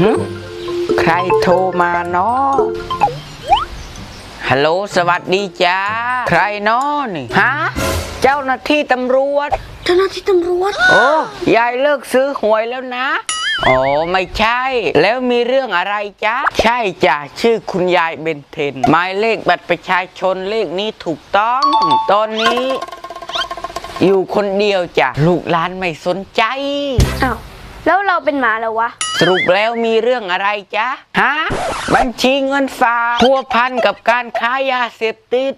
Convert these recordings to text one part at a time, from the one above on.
หึใครโทรมาเนาะฮัลโหลสวัสดีจ้า ใครเนาะนี่ ฮะ เจ้าหน้าที่ตำรวจ เจ้าหน้าที่ตำรวจ โอ้ยายเลิกซื้อหวยแล้วนะ อ๋อ ไม่ใช่ แล้วมีเรื่องอะไรจ๊ะ ใช่จ้ะ ชื่อคุณยายเบนเทน หมายเลขบัตรประชาชนเลขนี้ถูกต้อง ตอนนี้ อยู่คนเดียวจ้ะ ลูกหลานไม่สนใจ อ้าว แล้วเราเป็นหมาแล้ววะ สรุปแล้วมีเรื่องอะไรจ๊ะฮะบัญชีเงินฝากพัวพันกับการค้ายาเสพติด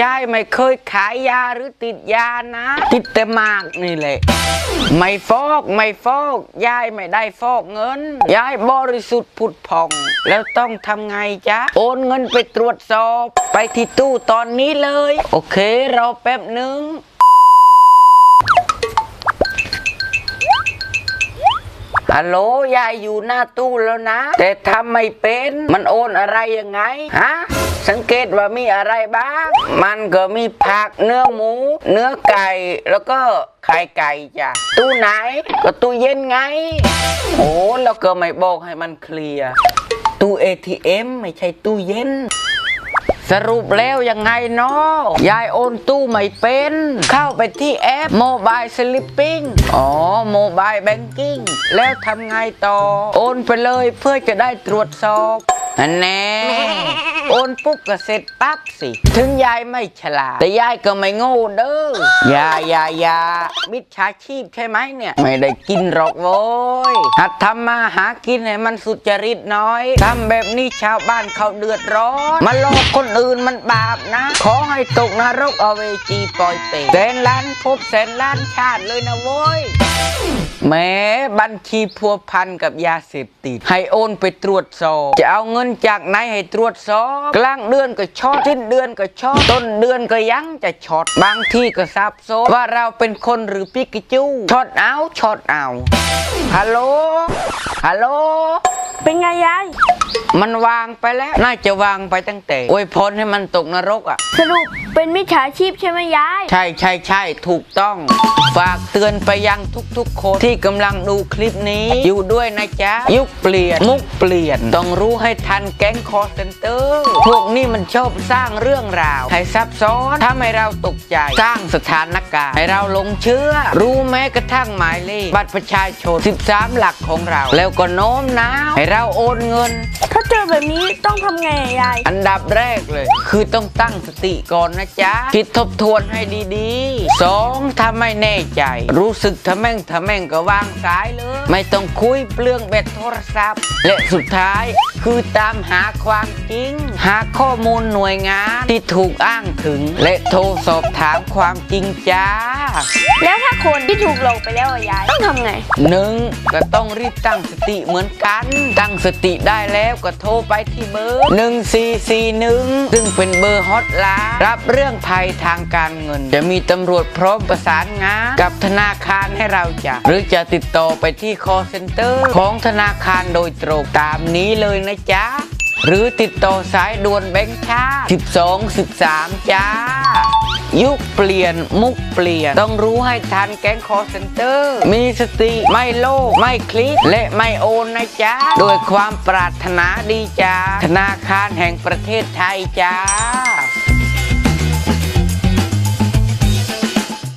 ยายไม่เคยขายยาหรือติดยานะ ติดแต่หมากนี่แหละ ไม่ฟอกไม่ฟอกยายไม่ได้ฟอกเงินยายบริสุทธิ์ผุดผ่อง แล้วต้องทำไงจ๊ะ โอนเงินไปตรวจสอบ ไปที่ตู้ตอนนี้เลย โอเครอแป๊บหนึ่ง ฮัลโหลยายอยู่หน้าตู้แล้วนะ แต่ทำไม่เป็นมันโอนอะไรยังไงฮะสังเกตว่ามีอะไรบ้าง มันก็มีผักเนื้อหมู เนื้อไก่แล้วก็ไข่ไก่จ้ะตู้ไหน ก็ตู้เย็นไงโอ้แล้วก็ไม่บอกให้มันเคลียร์ตู้ ATM ไม่ใช่ตู้เย็น สรุปแล้วยังไงเนาะยายโอนตู้ไม่เป็น เข้าไปที่แอปโมบายสลิปปิ้งอ๋อโมบายแบงกิ้งแล้วทำไงต่อ โอนไปเลยเพื่อจะได้ตรวจสอบ อันแน่โอนปุ๊บก็เสร็จปั๊บสิ ถึงยายไม่ฉลาด แต่ยายก็ไม่โง่เด้ออย่าอย่าอย่ามิจฉาชีพใช่ไหมเนี่ย ไม่ได้กินหรอกโว้ย หัดทำมาหากินให้มันสุจริตหน้อยทำแบบนี้ชาวบ้านเขาเดือดร้อน มาหลอกคนอื่นมันบาปนะ ขอให้ตกนรกเอาเวจีปล่อยเปรตแสนล้านภพแสนล้านชาติเลยนะโว้ยแม้บัญชีพัวพันกับยาเสพติด ให้โอนไปตรวจสอบ จะเอาเงินจากไหนให้ตรวจสอบกลางเดือนก็ช็อตทิ้นเดือนก็ช็อตต้นเดือนก็ยังจะช็อตบางที่ก็ซับซ้อนว่าเราเป็นคนหรือปิกิจูช็อตเอาช็อตเอาฮัลโหลฮัลโหลเป็นไงยายมันวางไปแล้ว น่าจะวางไปตั้งแต่อวยพรให้มันตกนรกอะ สรุปเป็นมิจฉาชีพใช่ไหมยาย ใช่ใช่ใช่ถูกต้อง ฝากเตือนไปยังทุกๆคนที่กำลังดูคลิปนี้ อยู่ด้วยนะจ๊ะ ยุคเปลี่ยน มุกเปลี่ยน ต้องรู้ให้ทันแก๊งคอร์เซนเตอร์พวกนี้มันชอบสร้างเรื่องราวให้ซับซ้อนทำให้เราตกใจ สร้างสถานการณ์ให้เราหลงเชื่อ รู้แม้กระทั่งหมายเลขบัตรประชาชน 13 หลักของเรา แล้วก็โน้มน้าวให้เราโอนเงินถ้าเจอแบบนี้ต้องทำไงอะยาย อันดับแรกเลย คือต้องตั้งสติก่อนนะจ๊ะ คิดทบทวนให้ดีๆสองถ้าไม่แน่ใจ รู้สึกทะแม่งทะแม่งก็วางสายเลย ไม่ต้องคุยเปลืองแบตโทรศัพท์ และสุดท้ายคือตามหาความจริง หาข้อมูลหน่วยงานที่ถูกอ้างถึง และโทรสอบถามความจริงจ้า แล้วถ้าคนที่ถูกหลอกไปแล้วอะยาย ต้องทำไง หนึ่งก็ต้องรีบตั้งสติเหมือนกัน ตั้งสติได้แล้วก็โทรไปที่เบอร์ 1441 ซึ่งเป็นเบอร์ฮอตไลน์รับเรื่องภัยทางการเงิน จะมีตำรวจพร้อมประสานงานกับธนาคารให้เราจะ หรือจะติดต่อไปที่ call center ของธนาคารโดยตรงตามนี้เลยนะจ๊ะหรือติดต่อสายด่วนแบงค์ชาติ12 13 จ้า ยุคเปลี่ยนมุกเปลี่ยน ต้องรู้ให้ทันแก๊งคอร์เซนเตอร์ มีสติไม่โลภไม่คลิกและไม่โอนนะจ๊ะด้วยความปรารถนาดีจ้าธนาคารแห่งประเทศไทยจ้า